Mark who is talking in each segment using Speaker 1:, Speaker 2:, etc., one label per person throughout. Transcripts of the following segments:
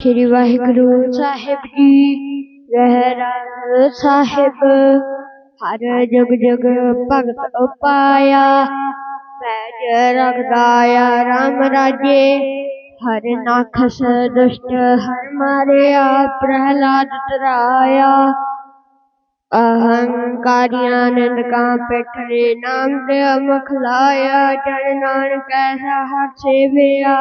Speaker 1: ਸ਼੍ਰੀ ਵਾਹਿਗੁਰੂ ਸਾਹਿਬ ਜੀ ਰਹਿਰਾਸ ਸਾਹਿਬ ਹਰ ਜੁਗ ਜੁਗ ਭਗਤ ਉਪਾਇਆ ਪੈਜ ਰਖਦਾ ਆ ਰਾਮ ਰਾਜੇ ਹਰ ਨਾਖਸ ਦੁਸ਼ਟ ਹਰ ਮਾਰਿਆ ਪ੍ਰਹਿਲਾਦ ਤਰਾਇਆ ਅਹੰਕਾਰੀਆਂ ਨਿੰਦਕਾਂ ਪਿਠਰੇ ਨਾਮ ਦੇ ਮੁਖ ਲਾਇਆ ਜਨ ਨਾਨਕ ਐਸਾ ਹਰ ਸੇਵਿਆ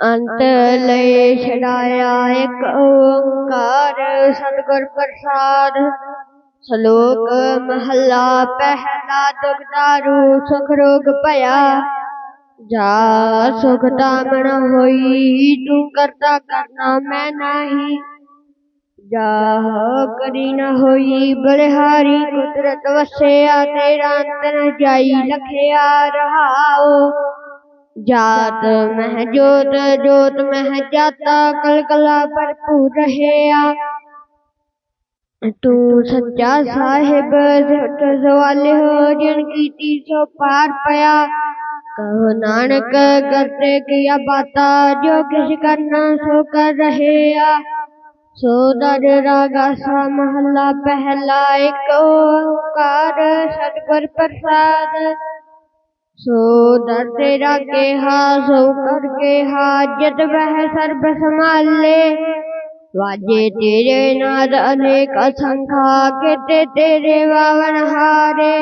Speaker 1: ਅੰਤ ਲਏ ਛਡਾਇਆ ਇੱਕ ਓੰਕਾਰ ਸਤਿਗੁਰ ਪ੍ਰਸਾਦ। ਸ਼ਲੋਕ ਮਹੱਲਾ ਪਹਿਲਾ ਦੁਖਦਾਰੂ ਸੁਖ ਰੋਗ ਭਇਆ। ਜਾ ਸੁਖ ਤਾਮਣ ਹੋਈ ਤੂੰ ਕਰਤਾ ਕਰਨਾ ਮੈਂ ਨਹੀਂ। ਜਾ ਕਰੀ ਨ ਹੋਈ ਬਲਿਹਾਰੀ ਕੁਦਰਤ ਵਸਿਆ ਤੇਰਾ ਅੰਤਰ ਜਾਈ ਲਖਿਆ ਰਹਾਓ جات مہ جوت جوت مہ جاتا کل کلا پر پور رہے آ تو سچا صاحب زوال ہو جن کی تیسو پار پیا کہو نانک کرتے کیا باتا جو کس کرنا سو کر رہے آ سو در راگا سا محلہ پہلا ایک اوکار ستگر پرساد سو در تیرا کے ہاں سو کر کے ہاں حاجت بہ سر بسمال لے واجے تیرے ناد انے کا سنکھا کہتے تیرے واون ہارے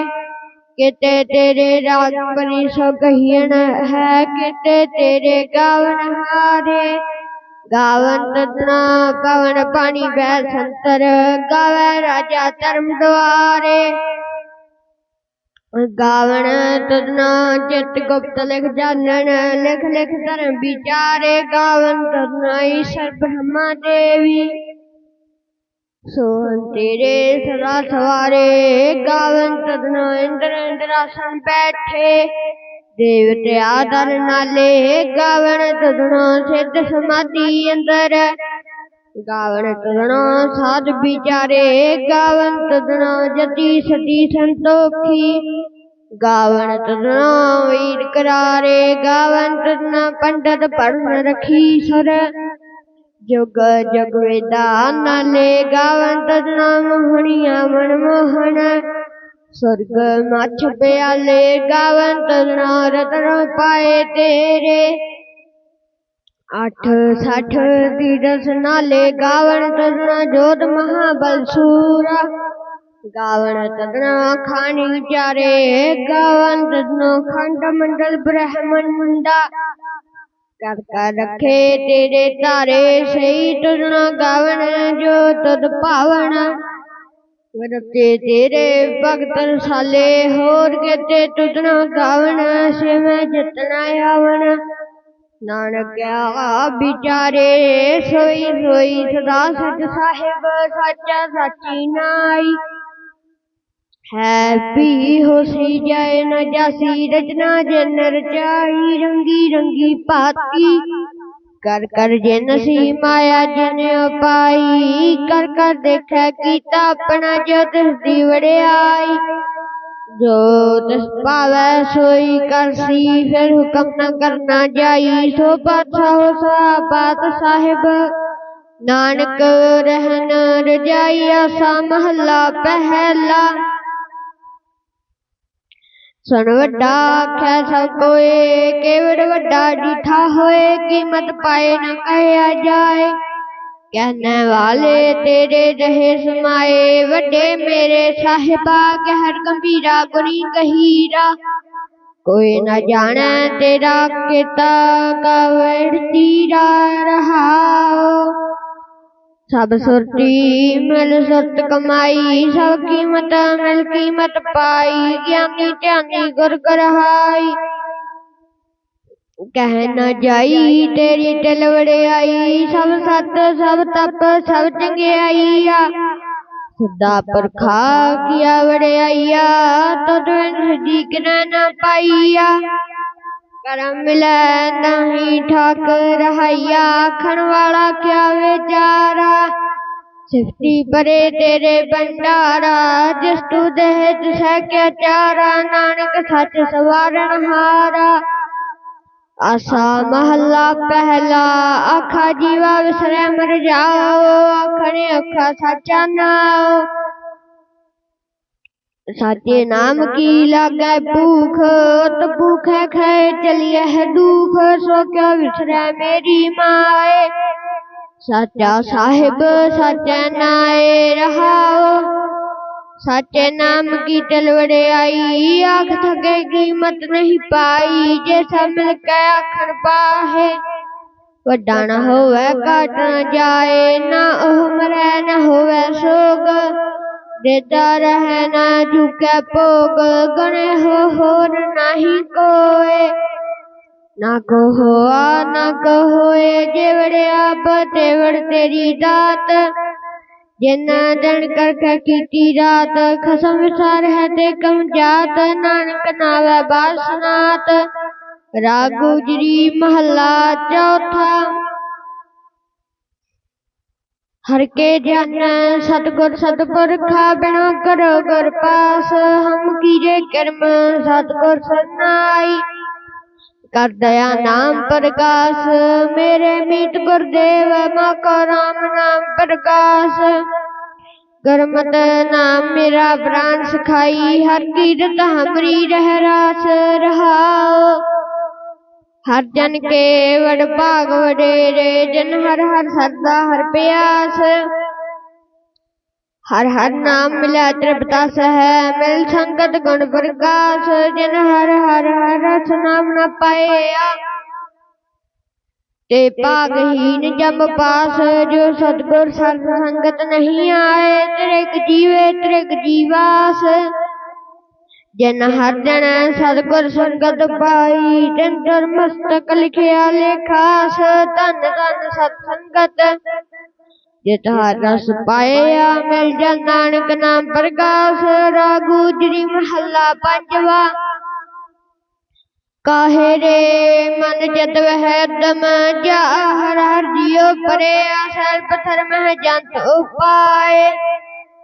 Speaker 1: کہتے تیرے راگ پری سو کہین ہے کہتے تیرے گاون ہارے گاون تتنا پون پانی بہ سنتر گاوے راجہ ترم دوارے گاون تدنا چت گپت لکھ جانن لکھ لکھ تر بیچارے گاون تدنا سر برہما دیوی سوہن تیرے سدا سوارے گاون تدنا اندر اندر آسن بیٹھے دیوتے آدر نالے گاون تدنا سد سمادھی اندر گاوڑ تدنو ساد بیچارے گاوڑ تدنو جتی ستی سنتوکھی گاوڑ تدنو ویر کرارے گاوڑ تدنو پندت پڑھن رکھی سر جگ جگ ویدان لے گاوڑ تدنو موہنیا من موہن سرگ مچھ پیالے گاوڑ تدنو رتن پائے تیرے ਅੱਠ ਸੱਠ ਦੀ ਦਸ ਨਾਲੇ ਗਾਵਣ ਤਦਨਾ ਜੋਤ ਮਹਾਬਲ ਸੂਰਾ। ਗਾਵਣ ਤਦਨਾ ਖਾਣੀ ਚਾਰੇ, ਗਾਵਣ ਤਦਨਾ ਖੰਡ ਮੰਡਲ ਬ੍ਰਹਮਣ ਮੁੰਡਾ। ਕਰ ਕਰ ਰੱਖੇ ਤੇਰੇ ਤਾਰੇ ਸਹੀ ਤਦਨਾ ਗਾਵਣ ਜੋ ਤਦ ਭਾਵਨ ਵਰਤੇ ਤੇਰੇ ਭਗਤ ਰਸਾਲੇ, ਹੋਰ ਕਿਤੇ ਤੁਧਨਾ ਗਾਵਣ ਸਿਵ ਜਤਨਾ ਆਵਣ। ਨਾਨਕਿਆ ਵਿਚਾਰੇ ਸੋਈ ਸੋਈ ਸਦਾ ਸਚ ਸਾਹਿਬ ਸਾਚਾ ਸਾਚੀ ਨਾਈ। ਹੈ ਪੀ ਹੋਸੀ ਜਾਏ ਨ ਜਾਸੀ ਰਚਨਾ ਜਨ ਰਚਾਈ ਰੰਗੀ ਰੰਗੀ ਭਾਤੀ ਕਰ ਕਰ ਜਿਨ ਸੀ ਮਾਇਆ ਜਿਨ ਉਪਾਈ ਕਰ ਕਰ ਦੇਖੈ ਕੀਤਾ ਆਪਣਾ ਜੋ ਤਿਸ ਦੀ ਵੜਿਆਈ ਜੋ ਤਿਸ ਭਾਵੈ ਸੋਈ ਕਰਸੀ, ਫਿਰ ਹੁਕਮ ਨ ਕਰਨਾ ਜਾਈ, ਸੋ ਪਾਤਸ਼ਾਹ ਸਾ ਸਾਹਿਬ। ਨਾਨਕ ਰਹਿਨ ਰਜਾਈ, ਆਸਾ ਮਹੱਲਾ ਪਹਿਲਾ। ਸੁਣ ਵੱਡਾ ਆਖਿਆ ਸਭ ਕੋਏ, ਕੇਵੜ ਵੱਡਾ ਡੀਠਾ ਹੋਏ, ਕੀਮਤ ਪਾਏ ਨ ਕਹਿਆ ਜਾਏ। کہنے والے تیرے رہے سمائے، وڈے میرے صاحبہ، کہ ہر کمبیرا گنی کہیرہ کوئی نہ جانے تیرا کتا کا ویڈ تیرا رہا سب سرٹی مل سرٹ کمائی، سب قیمت مل قیمت پائی گیانی تیانی گر گرہائی کہنا جائی تیری تلوڑے آئی سب ست سب تپ سب چنگے آئی سدا پر کھا کیا وڑے آئی تو تو تن صدیق نہ پائی کرم ملے نہیں ٹھاک رہیا کھن والا کیا ویچارا سفتی پرے تیرے بندارا جس تو دہت سے کیا چارا نانک سچ سوارن ہارا ਆਸਾ ਮਹੱਲਾ ਪਹਿਲਾ ਆਖਾ ਜੀਵਾ ਵਿਸਰੈ ਮਰ ਜਾਓ ਆਖਣੇ ਅੱਖਾ ਸਾਚਾ ਨਾਉ। ਸਾਚੇ ਨਾਮ ਕੀ ਲਾਗੈ ਭੂਖ ਤ ਭੂਖੈ ਖੈ ਚਲੀਐ ਹੈ ਦੁਖ ਸੋ ਕਿਉ ਵਿਸਰੈ ਮੇਰੀ ਮਾਏ। ਸਾਚਾ ਸਾਹਿਬ ਸਾਚੈ ਨਾਏ ਰਹਾਓ سچے نام کی تلوڑے آئی آنکھ تھکے قیمت نہیں پائی جیسا مل کے آخر پاہے وڈا نہ ہوئے کاٹنا جائے نہ عمر ہے نہ ہوئے سوگ دیتا رہے نہ جھوکے پوگ گنے ہو ہور ہی کوئے نہ کہو آ نہ کہوئے جیوڑے آپ تیوڑ تیری دات جنادن کرکا کیتی رات خسم سار ہے کم جات نانک ناوے باسنات را گجری محلہ چوتھا ہر کے جن ست گر ست پرکھا بنا کرو گر پاس ہم کیجے کرم ست گر سنائی کر دیا نام پرکاش میرے میت گردیو مکرام نام پرکاش گرمت نام میرا بران سکھائی ہر کیرت ہمری رہ راس رہا ہر جن کے وڑ پاگ وڈیرے جن ہر ہر سردہ ہر پیاس ہر ہر نام ملے ترپتا سہے مل سنگت گن پرکاش، جن ہر ہر ہر سنام نہ پائے تے پاگہین جب پاس، جو صدگر سر سنگت نہیں آئے، ترک جیوے ترک جیواس۔ جن ہر جن صدگر سنگت پائی، جن تر مستقل کھیا لے لکھاس تن تن ست سنگت ਜਿਤ ਹਰ ਰਸ ਪਾਇਆ ਮਿਲ ਜਾ ਨਾਨਕ ਨਾਮ ਪ੍ਰਗਾਸ ਰਾਗੂ ਜਰੀ ਮਹੱਲਾ ਪੰਜਵਾ। ਕਾਹੇ ਰੇ ਮਨ ਜਤ ਵਹਿ ਦਮ ਜਾ ਹਰ ਹਰ ਜਿਉ ਪਰੇ ਆਸਰ ਪਥਰ ਮਹ ਜੰਤ ਉਪਾਏ।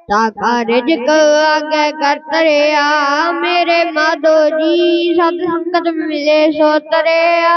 Speaker 1: ਤਾ ਕਾਰਜ ਕੋ ਆਗੇ ਕਰ ਤਰਿਆ ਮੇਰੇ ਮਾਧੋ ਜੀ ਸਤ ਸੰਗਤ ਮਿਲੇ ਸੋ ਤਰਿਆ।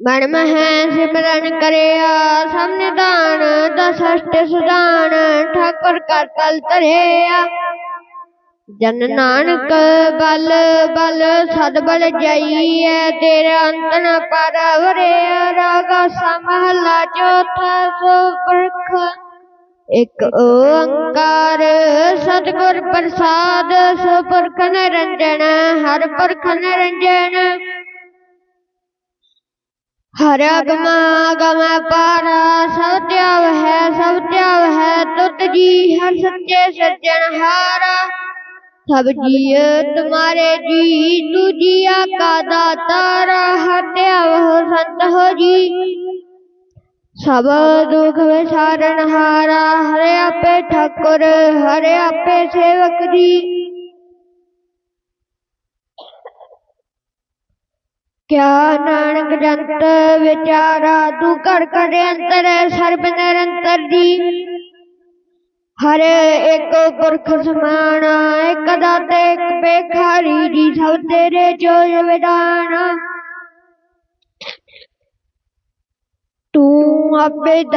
Speaker 1: ਮਨ ਮਹਿ ਸਿਮਰਨ ਕਰਿਆ ਸਭ ਨਿਦਾਨ ਦਸ ਅਸ਼ਟ ਸੁਦਾਨ ਠਾਕੁਰ ਕਰ ਤਲ ਧਰਿਆ। ਜਨ ਨਾਨਕ ਬਲ ਬਲ ਸਦ ਬਲ ਜਾਈਐ, ਤੇਰਾ ਅੰਤ ਨ ਪਰਵਰਿਆ, ਰਾਗਾ ਸਮਹਲਾ ਚੌਥਾ ਸੋ ਪੁਰਖ ਇਕ ਓੰਕਾਰ ਸਤਿਗੁਰ ਪ੍ਰਸਾਦ ਸੋ ਨਿਰੰਜਨ ਹਰ ਪੁਰਖ ਨਿਰੰਜਨ। ਹਰ ਅਗਮ ਅਗਮ ਪਾਰਾ ਸਭ ਧਿਆਵ ਹੈ ਸਭ ਧਿਆਵ ਹੈ ਤੁਤ ਜੀ ਹਰ ਸੱਚੇ ਸੱਜਣ ਹਾਰਾ ਸਭ ਜੀਅ ਤੁਮਾਰੇ ਜੀ ਤੂ ਜੀਆ ਕਾ ਦਾਤਾਰਾ ਹਰ ਧਿਆਵ ਹੋ ਸੰਤ ਹੋ ਜੀ ਸਭ ਦੁਖ ਵਿਸਾਰਨ کیا نانک جنت وچارا تو کر کرے انتر سرب نرنتر دی ہر ایک گرخ سمانا ایک دات ایک پہ کھاری دی سب تیرے جوز ودانا تو اپے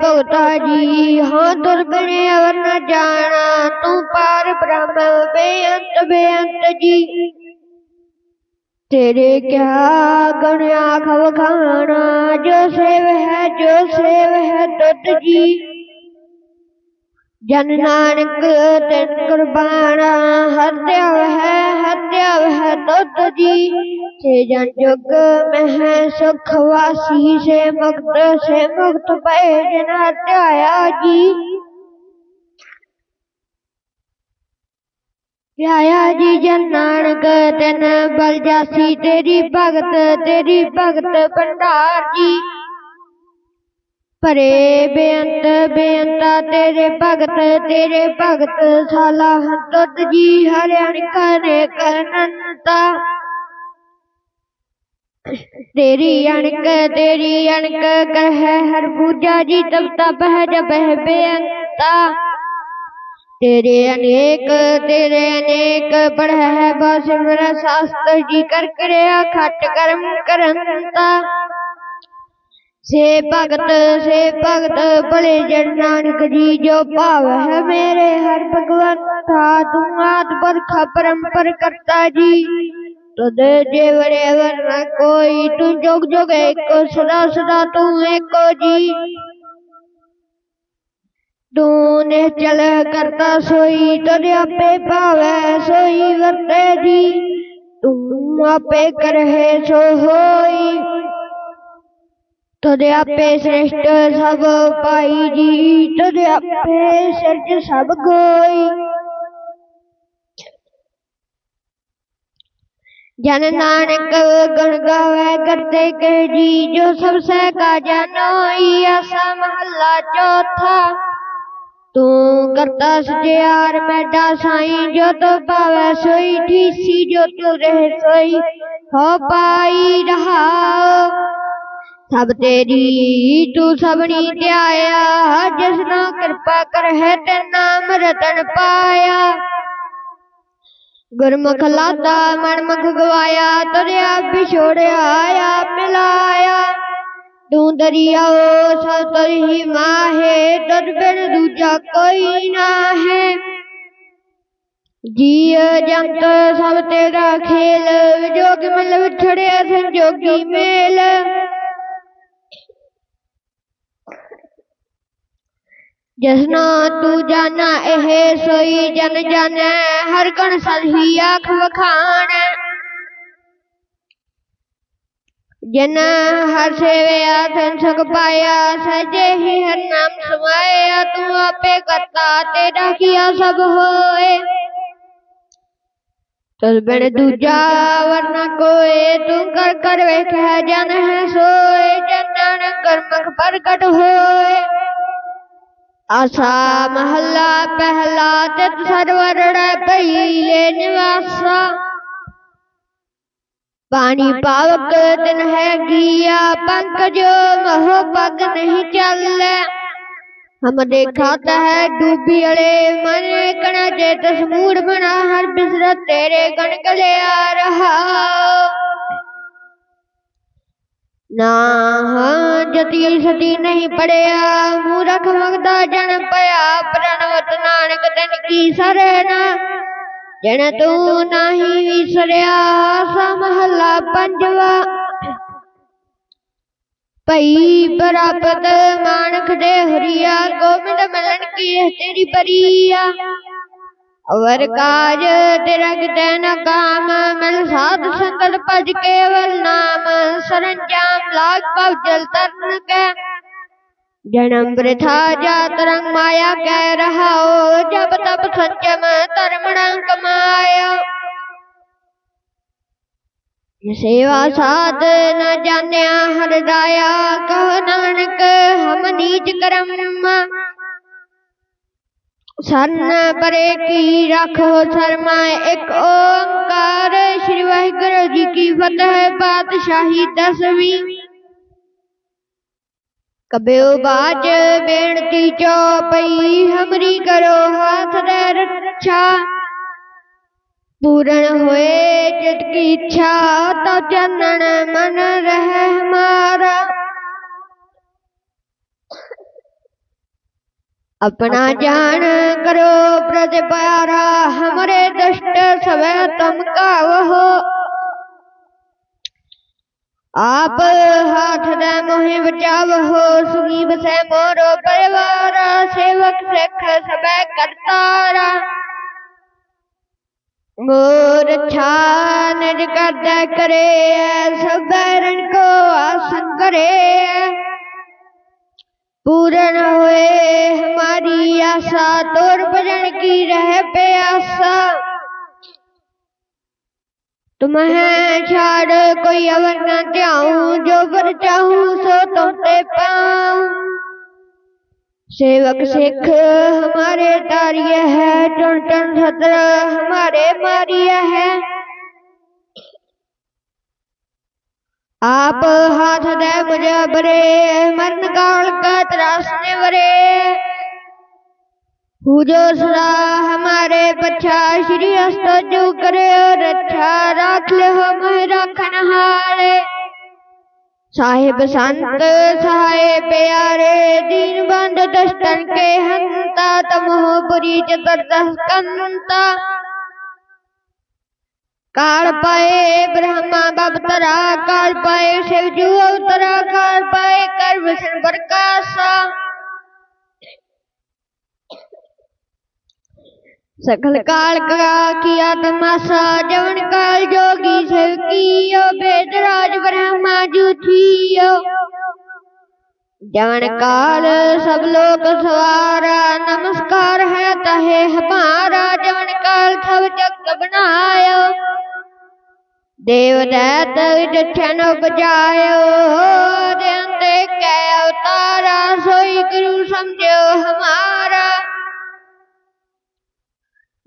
Speaker 1: بھگتا جی ہاں در بنے اور نہ جانا تو پار برہم بے انت بے انت جی تیرے کیا گنیا کھو کھانا جو سیو ہے، جو سیو ہے دت جی۔ جن نانک تین قربانا ہتیا ہے ہتیا ہے دت جی۔ سے جن جگ میں ہے، سکھ واسی سے مکت سے مکت پہ جن ہتیا جی۔ پیایا جی جنان گتن بل جاسی تیری بغت تیری بغت بندار جی پرے بے انت بے انتا تیرے بغت تیرے بغت سالا ہنتت جی ہریان کرنے کرننتا تیری انک تیری انک کہہ ہر بوجہ جی تب تب ہے جب ہے بے انتا تیرے انیک تیرے انیک پڑھے بس میرا ساست جی کر کریا کھٹ کرم کرنتا سے بھگت سے بھگت بڑے جن نانک جی جو پاو ہے میرے ہر بھگوان تھا تم آت پر خبرم پر کرتا جی تو دے جے جیورے ورنہ کوئی تو جگ جگ ایک سدا سدا تو ایک جی ڈونے چل کرتا سوئی تریا پے پاوے سوئی ورتے دی تم آپے کرے سو ہوئی تریا پے سرشت سب پائی جی تریا پے سرچ سب گوئی جن نانک گنگا وے کرتے کہ جی جو سب سے کا جنوئی ایسا محلہ چوتھا تو کرتا سجے یار میں سائیں جو تو پاوے سوئی ٹھیسی جو تو رہ سوئی ہو پائی رہا سب تیری تو سبنی تے آیا جس نہ کرپا کر ہے تے نام رتن پایا گرمکھ لاتا مرم گوایا تریا بچھوڑیا ملایا ਦਰਿਆਓ ਸਭ ਤਰੀ ਮਾਹੇ ਤਦ ਬਿਨ ਦੂਜਾ ਕੋਈ ਨਾ ਹੈ ਜੀਅ ਜੰਤ ਸਭ ਤੇਰਾ ਖੇਲ, ਜੋਗ ਮਿਲ ਵਿਛੜਿਆ ਸੰਜੋਗੀ ਮੇਲ। ਜਸਨਾ ਤੂੰ ਜਾਣਾ, ਇਹ ਸੋਈ ਜਨ ਜਾਣੈ, ਹਰ ਗਣ ਸਹੀ ਆਖ ਵਖਾਣ। ਜਨ ਹਰ ਸੇਵਿਆ ਤਨ ਸੁਖ ਪਾਇਆ, ਸਜੇ ਹੀ ਹਰ ਨਾਮ ਸਮਾਇਆ, ਤੂੰ ਆਪੇ ਕਰਤਾ ਤੇਰਾ ਕੀਆ ਸਭ ਹੋਏ। ਤਦ ਬਿਨ ਦੂਜਾ ਵਰਨਾ ਕੋਏ, ਤੂੰ ਕਰ ਕਰ ਵੇਖਿਆ ਜਨ ਹੈ ਸੋਏ ਜਨਨ ਕਰਮਖ ਪ੍ਰਗਟ ਹੋਏ। ਆਸਾ ਮਹੱਲਾ ਪਹਿਲਾ ਤੇ ਸਰਵਰੜ ਪਈ ਲੈ ਨਿਵਾਸਾ। پانی پاک دن ہے گیا پنک جو مہو پگ نہیں چل ہم دیکھاتا ہے ڈوبی اڑے من کنا جے تسمور بنا ہر بزر تیرے گن کلے آ رہا نا جتیل ستی نہیں پڑیا مورکھ مگدا جن پیا پرن وت نانک دن کی سرنا جن توں نہیں وسریا سا محلہ پنجوا پئی پرابت مانک دے ہریا گومد ملن کی ہے تیری پریا اور کاج تیرک دین کام مل ساتھ سنکل پج کے والنام سر انجام لاج پاو جل ترنکے جنم برتھا جات رنگ مایا کہہ رہا ہو جب تب سچم ترم رنگ مایا سیوا ساد نہ جانیا ہر دایا کہو نانک ہم نیج کرم سن پرے کی رکھو سرما ایک اونکار شریوہ گروہ جی کی فتح پاتشاہی دسویں کبے باج بینتی چو پئی ہمری کرو ہاتھ دے رچھا پورن ہوئے جت کی چھا تو چندن من رہے ہمارا اپنا جان کرو پرد پیارا ہمارے دشت سوے تم کا وہو آپ ہاتھ نہ موہے بچاو ہو سگی سے مورو پریوارا سیوک سکھ سبے کرتارا مور چھان کرد کرے سب رن کو آسن کرے پورن ہوئے ہماری آسا تور بجن کی رہ پہ پیاسا تمہیں چھاڑ کوئی اور نہ جاؤں جو بر چاہوں سو تم سے پاؤں سیوک سکھ ہمارے داریہ ہے ٹن ٹن ستر ہمارے ماریہ ہے آپ ہاتھ دے مجھے برے مرن کال کا تراسنے برے حجور سرا ہمارے بچہ شری ہست کرے اور اچھا راکھ لے ہو مہرا کھنہارے صاحب سنت سہائے پیارے دین بند دشتن کے ہنتا تمہو بری چتر دہکنتا کار پائے برہما باب ترا کار پائے شیو جو اوترا کار پائے کر وشن برکاسا سکل کال کرا کیا تماشا جون کال جوگی سلکیو بید راج برہما جو تھیو جون کال سب لوگ سوارا نمسکار ہے تہے ہمارا جون کال سب جگ بنایو دیو دیت جچھنو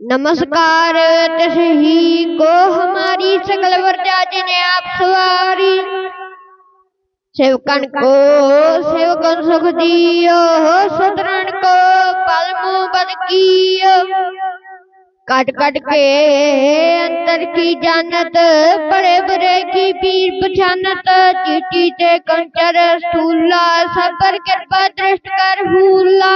Speaker 1: نمسکار تشہی کو ہماری سکل ورجا نے آپ سواری سیوکن کو سیوکن سکھ دیو سترن کو پالمو بد کیو کٹ کٹ کے انتر کی جانت پڑے برے کی پیر پچھانت چیٹی تے کنچر سٹولا سبر کرپا درشت کر ہولا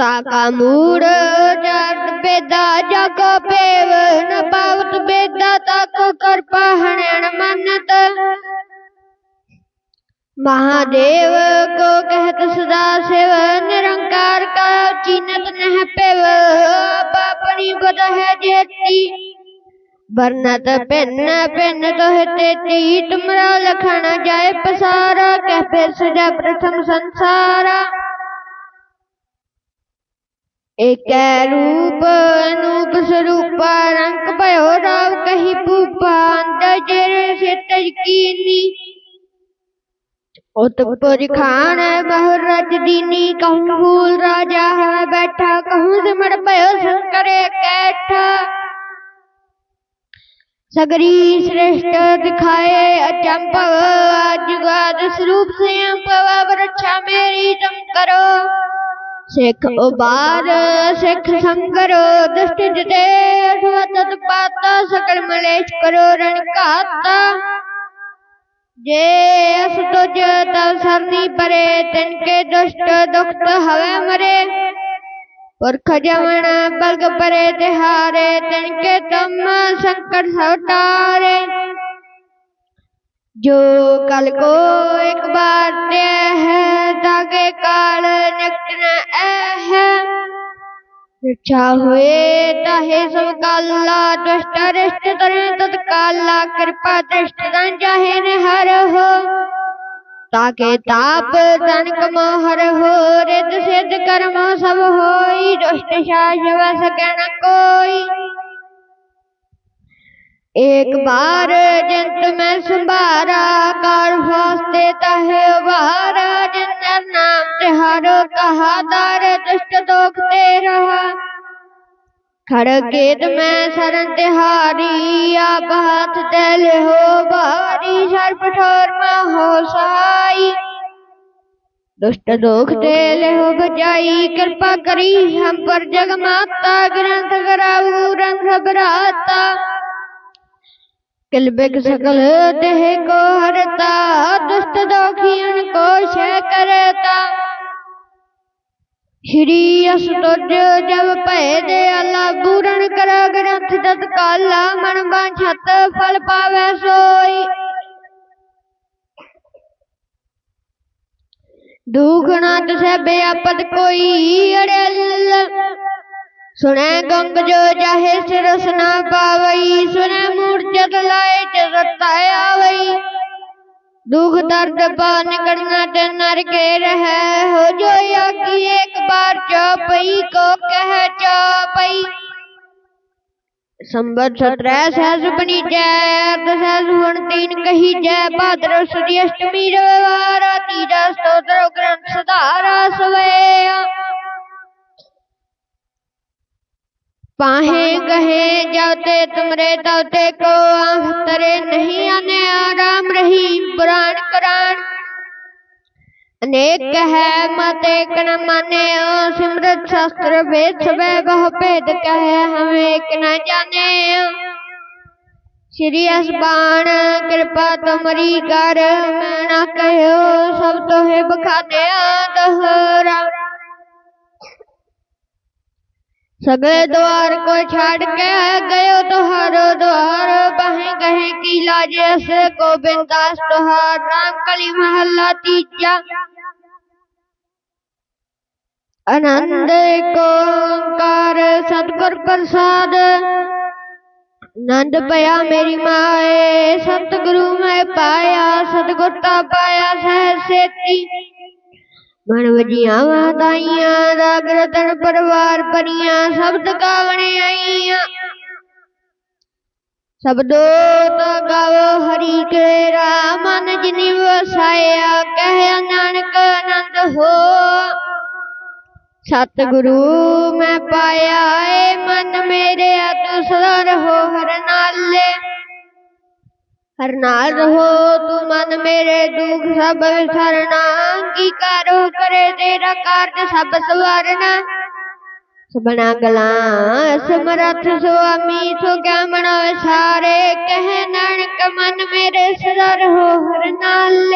Speaker 1: تاکامور جان پیدا جگ پیون پاوت پیدا تاک کر پہنین منت مہادیو کو کہت سدا سیو نرنکار کا چینت نہ پیو پاپنی بد ہے جہتی برنت پن پن کہتے تیت مرا لکھنا جائے پسارا کہ پھر سجا پرتھم سنسارا ಏಕೆ ರೂಪನು ಸ್ವರೂಪ ರಂಕ ಭಯೋ ರಾವ್ ಕಹಿ ಪೂಪ ಅಂತ ಜರಸೆ ತಜಕೀನಿ اوت پوری خان ہے بہر رج دینی کہوں بھول راجا ہے بیٹھا کہوں زمڑ پیو سن کرے کیٹھا سگری سرشت دکھائے اچم پو آج گاد سروپ سے پوا تم کرو شیخ اوبار شیخ ಸಂಕರೋ ದೃಷ್ಟಿ ಜೊತೆ ಸ್ವತದ ಪಾತ ಸಕಲ ಮಲೇಶ್ವರೋ ರಣಕಾತ جے اس تو جتا سرنی پرے تن کے دشت دکھت ہوے مرے پرکھ جمن برگ پرے تہارے تن کے تم سنکٹ سوٹارے جو کل کو ایک بار دے ہے تاکہ کال نکٹنا اے ہے رچھا ہوئے تاہے سب کالا دوشتا رشت ترین تد کالا کرپا دشت دن جاہے نہر ہو تاکہ تاپ دن کمو ہر ہو رد سید کرمو سب ہوئی دوشت شاہ شوہ سکینہ کوئی ایک بار جنت میں سبارا کار فاستے تہے بہارا جنت نام تہارو کہا دار دشت دوکتے رہا کھڑکیت میں سرن تہاری آپ ہاتھ تیل ہو باری سر پٹھور میں ہو سائی دشت دوکھ تیل ہو بجائی کرپا کری ہم پر جگماتا گرنت گراؤ رنگ براتا کلبک سکل دہ کو ہرتا، دست دوکھین کو شہ کرتا۔ ہری استج جب پے دے اللہ پورن کر گرنتھ تت کالا من بان چھت پھل پاوے سوئی۔ دکھ نہ تسے بے اپد کوئی اڑے اللہ سنے گنگ جو جاہے سے رس نہ پاوئی سنیں جد لائے چزتا ہے آوئی دکھ درد پا نکڑنا تنر کے رہے ہو جو یا کی ایک بار چوپئی کو کہہ چوپئی سمبت سترے سہز بنی جائے ارد سہز ہن تین کہی جائے بادر سدی اشتمی روارا تیجا درو گرن سدارا سوئے پاہیں گہیں جاتے تمرے دوتے کو آنکھ ترے نہیں آنے آرام رحیم پران کران انیک ہے ماتے کن مانے او سمرت شاستر بیت سبے بہ پید کہے ہمیں کنا جانے او شریع سبان کرپا تمری کر میں نہ کہے او سب تو ہی بکھا دے آدھو رام سگے دوار کو چھاڑ کے گئے تو ہر دوار بہیں کہیں کی لاجے سے کو بنداس تو ہر رام کلی محلہ تیجا انند کو انکار ستگر پرساد نند پیا میری مائے صدقروں میں پایا ستگر تا پایا سہ سیتی ਮਨ ਵਜੀਆਂ ਵਾਦਾਈਆਂ ਰਾਗ ਰਤਨ ਪਰਵਾਰ ਪਰੀਆਂ ਸ਼ਬਦ ਗਾਵਣੇ ਆਈਆਂ ਸਬਦੋ ਤਾ ਗਾਵੋ ਹਰੀ ਕੇਰਾ ਮਨ ਜਿਨੀ ਵਸਾਇਆ ਕਹਿ ਨਾਨਕ ਆਨੰਦ ਹੋ ਸਤਿਗੁਰੂ ਮੈਂ ਪਾਇਆ ਏ ਮਨ ਮੇਰੇ ਤੂੰ ਸਦਾ ਰਹੋ ਹਰ ਨਾਲੇ ہر ناز ہو تو من میرے دکھ سب سرنا کی کارو کرے تیرا کارج سب سوارنا سبنا گلا سمرت سوامی سو کیا منا سارے کہنن من میرے سدر ہو ہر نال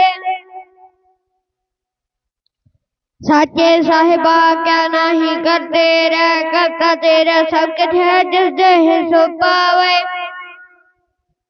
Speaker 1: سچے صاحبہ کیا نہ ہی کرتے رہ کرتا تیرے سب کے تھے جس دہ سو پاوے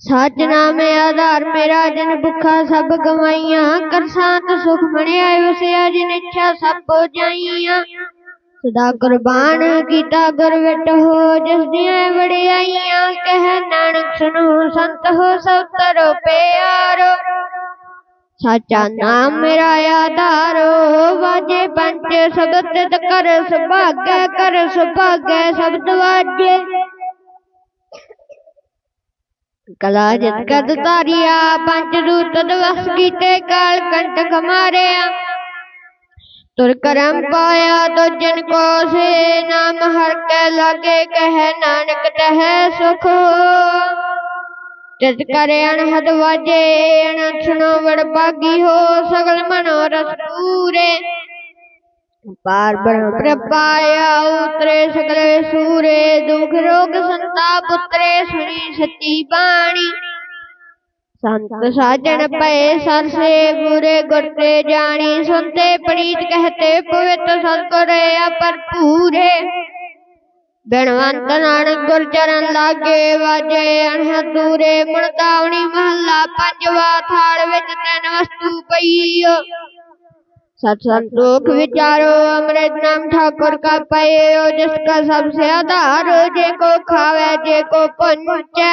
Speaker 1: ਸੱਚ ਨਾਮੇ ਆਧਾਰ ਮੇਰਾ ਜਨ ਭੁੱਖਾ ਸਭ ਗਵਾਈਆਂ ਕਰ ਸਾਤ ਸੁਖ ਬਣਿਆ ਵਸਿਆ ਜਿਨ ਇੱਛਾ ਸਭ ਹੋ ਜਾਈਆਂ ਸਦਾ ਕੁਰਬਾਨ ਕੀਤਾ ਗੁਰਵਿਟ ਹੋ, ਜਿਸ ਦੀਆਂ ਵਡਿਆਈਆਂ ਕਹਿ, ਨਾਨਕ ਸੁਣੋ, ਸੰਤ ਹੋ, ਸਭ ਤਰੋ ਪਿਆਰੋ। ਸਾਚਾ ਨਾਮ ਮੇਰਾ ਆਧਾਰੋ, ਵਾਜੇ ਪੰਚ ਸਬਦ ਤਿਤ ਕਰ, ਸੁਭਾਗੈ ਕਰ, ਸੁਭਾਗੈ ਸਬਦ ਵਾਜੇ ਕਲਾ ਜਿਤ ਕਦ ਤਾਰਿਆ ਪੰਜ ਦੂਤ ਦਵਸ ਕੀਤੇ ਕਾਲ, ਕੰਟਕ ਮਾਰਿਆ। تر کرم پایا تو جن کو سے نام ہر کے لگے کہے نانک تہ سکھو تت کرے انحد واجے ان سنو وڑ باگی ہو سگل منو رس پورے پار برہم پرپایا اترے سگلے سورے دوکھ روک سنتا پترے سنی ستی بانی ساجن پے سر سے برے گٹے جانی سنتے پریت کہتے پویت تو سد کرے پر پورے بنوانت نانک گل چرن لاگے واجے انہ دورے مرداونی محلہ پنجوا تھاڑ وچ تن وستو پئی ست سنتوک وچارو امرت نام ٹھاکر کا پئے جس کا سب سے آدھار جے کو کھاوے جے کو پنچے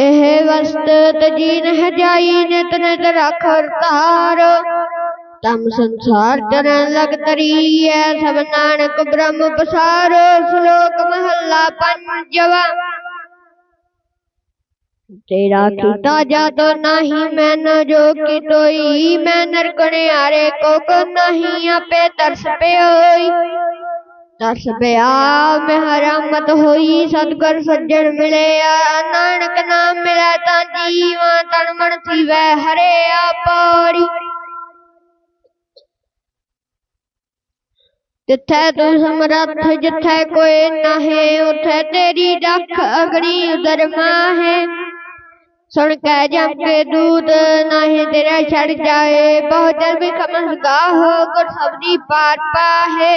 Speaker 1: ਇਹ ਵਸਤ ਤਜੀਨ ਹੈ ਜਾਈ ਨਿਤ ਨਿਤ ਰਖ ਹਰਤਾਰ ਤਮ ਸੰਸਾਰ ਚਰਨ ਲਗ ਤਰੀਐ, ਸਭ ਨਾਨਕ ਬ੍ਰਹਮ ਪਸਾਰੋ, ਸ਼ਲੋਕ ਮਹੱਲਾ ਪੰਜਵਾ। ਤੇਰਾ ਕੀਤਾ ਜਾਦੋ ਨਹੀਂ ਮੈਨ ਜੋ ਕੀ ਤੋਈ ਮੈਂ ਨਰਕਣ ਹਾਰੇ ਨਹੀਂ, ਆਪੇ ਤਰਸ ਪਿਓਈ। تسبیہ میں حرامت ہوئی صدگر سجڑ ملے یا نام ملے تا جیواں تڑمڑ تھی وے ہرے آ جتھے تو سمرتھ جتھے کوئی نہ ہے اتھے تیری ڈک اگڑی ادھر ہے سن کے جم کے دودھ نہ ہے تیرا چڑھ جائے بہت بھی خمس ہو گر سبزی پاٹ پا ہے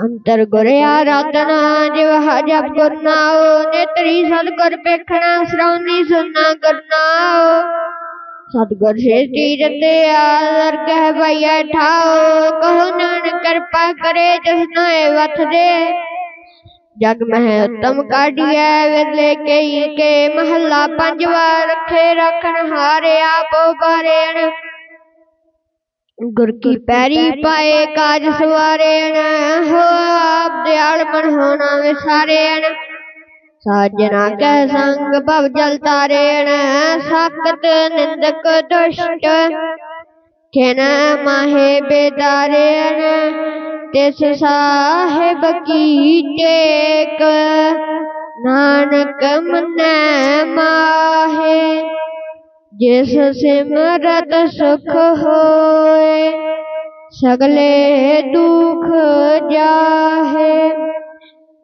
Speaker 1: ਅੰਤਰ ਗੁਰ ਆਰਾਧਨਾ ਜਿਵ ਹਜਬ ਗੁਰਨਾਉ ਨੇਤਰੀ ਸਤ ਗੁਰ ਪੇਖਣਾ ਸਰਾਉਨੀ ਸੁਨਾ ਗੁਰਨਾਉ ਸਤਿਗੁਰ ਸੇਤੀ ਜਤੇ ਆਦਰ ਕਹਿ ਭਈਆ ਠਾਓ ਕਹੋ ਨਾਨਕ ਕਿਰਪਾ ਕਰੇ ਜਿਸ ਨਾਏ ਵਥ ਦੇ। ਜਗ ਮਹਿ ਉਤਮ ਕਾਢੀਐ ਵਿਰਲੇ ਕਈ ਕੇ ਮਹੱਲਾ ਪੰਜਵਾ ਰੱਖੇ ਰੱਖਣ ਹਾਰੇ ਆਪੋ ਬਾਰੇਣ ਗੁਰ ਕੀ ਪੈਰੀ ਪਾਏ ਕਾਜ ਸਵਾਰੇਣ ਹੋ ਆਪ ਦਿਆਲ ਮਨ ਹੋਣਾ ਵਿਸਾਰੇਣ। ਸਾਜਣਾ ਕੈ ਸੰਗ ਭਵ ਜਲ ਤਾਰੇਣ ਸਾਕਤ ਨਿੰਦਕ ਦੁਸ਼ਟ ਖਿਨ ਮਾਹੇ ਬੇਦਾਰੇਣ ਤਿਸ ਸਾਹਿਬ ਕੀ ਟੇਕ ਨਾਨਕ ਮਨੈ ਮਾਹੇ ਜਿਸ ਸਿਮਰਤ ਸੁਖ ਹੋਏ ਸਗਲੇ ਦੁਖ ਜਾਹੇ